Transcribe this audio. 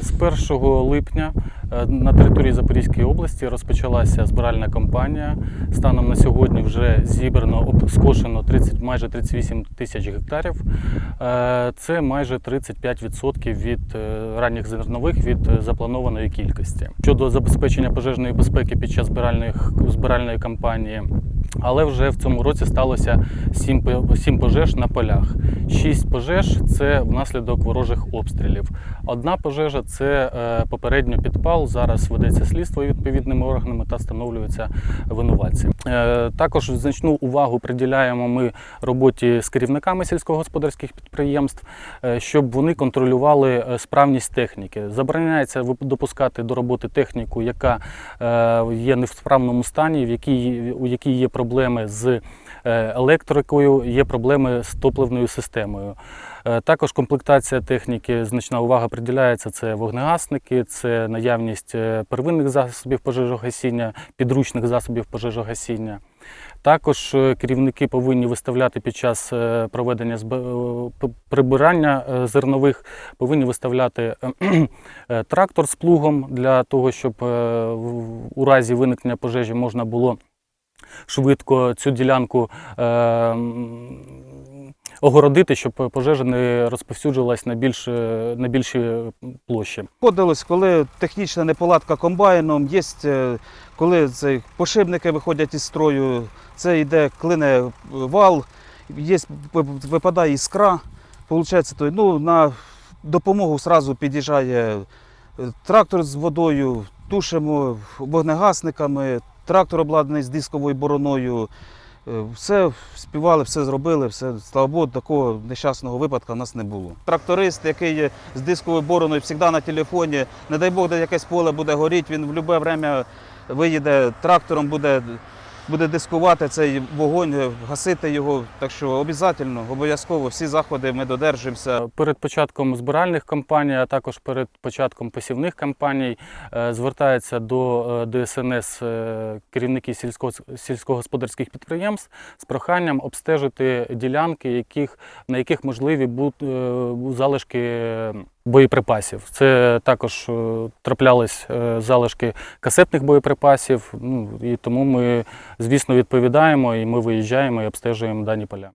З 1 липня на території Запорізької області розпочалася збиральна кампанія. Станом на сьогодні вже зібрано скошено 30, майже 38 тисяч гектарів. Е, Це майже 35% від е, ранніх зернових від е, запланованої кількості. Щодо забезпечення пожежної безпеки під час збиральної, кампанії. Але вже в цьому році сталося 7, 7 пожеж на полях. 6 пожеж це внаслідок ворожих обстрілів. Одна пожежа це е, попередньо підпал. Зараз ведеться слідство відповідними органами та встановлюються винуватці. Е, Також значну увагу приділяємо ми роботі з керівниками сільськогосподарських підприємств, е, щоб вони контролювали е, справність техніки. Забороняється допускати до роботи техніку, яка є не в справному стані, в якій, у якій є проблеми з електрикою, є проблеми з топливною системою. Е, Також комплектація техніки, значна увага приділяється. Це вогнегасники, це наявність е, первинних засобів пожежогасіння, підручних засобів пожежогасіння. Також е, керівники повинні виставляти під час проведення прибирання зернових, повинні виставляти трактор з плугом для того, щоб у разі виникнення пожежі можна було швидко цю ділянку огородити, щоб пожежа не розповсюджувалась на, більш, е, на більші площі. Ходилось, коли технічна неполадка комбайном, є е, коли це пошибники виходять із строю, це йде клине вал, є, випадає іскра. Получається, то, ну, на допомогу одразу під'їжджає е, трактор з водою, тушимо вогнегасниками, трактор обладнаний з дисковою бороною. Е, Все співали, все зробили, все, слава Богу, такого нещасного випадку в нас не було. Тракторист, який є з дисковою бороною, завжди на телефоні, не дай Бог, де якесь поле буде горіти, він в будь-яке виїде трактором, буде, буде дискувати цей вогонь, гасити його. Так що обов'язково, обов'язково всі заходи ми додержуємося. Перед початком збиральних кампаній, а також перед початком посівних кампаній е, звертаються до е, ДСНС е, керівники сільсько- сільськогосподарських підприємств з проханням обстежити ділянки, яких, на яких можливі бу- е, залишки боєприпасів. Це також е, траплялись е, залишки касетних боєприпасів. Ну і тому ми, звісно, відповідаємо і ми виїжджаємо і обстежуємо дані поля.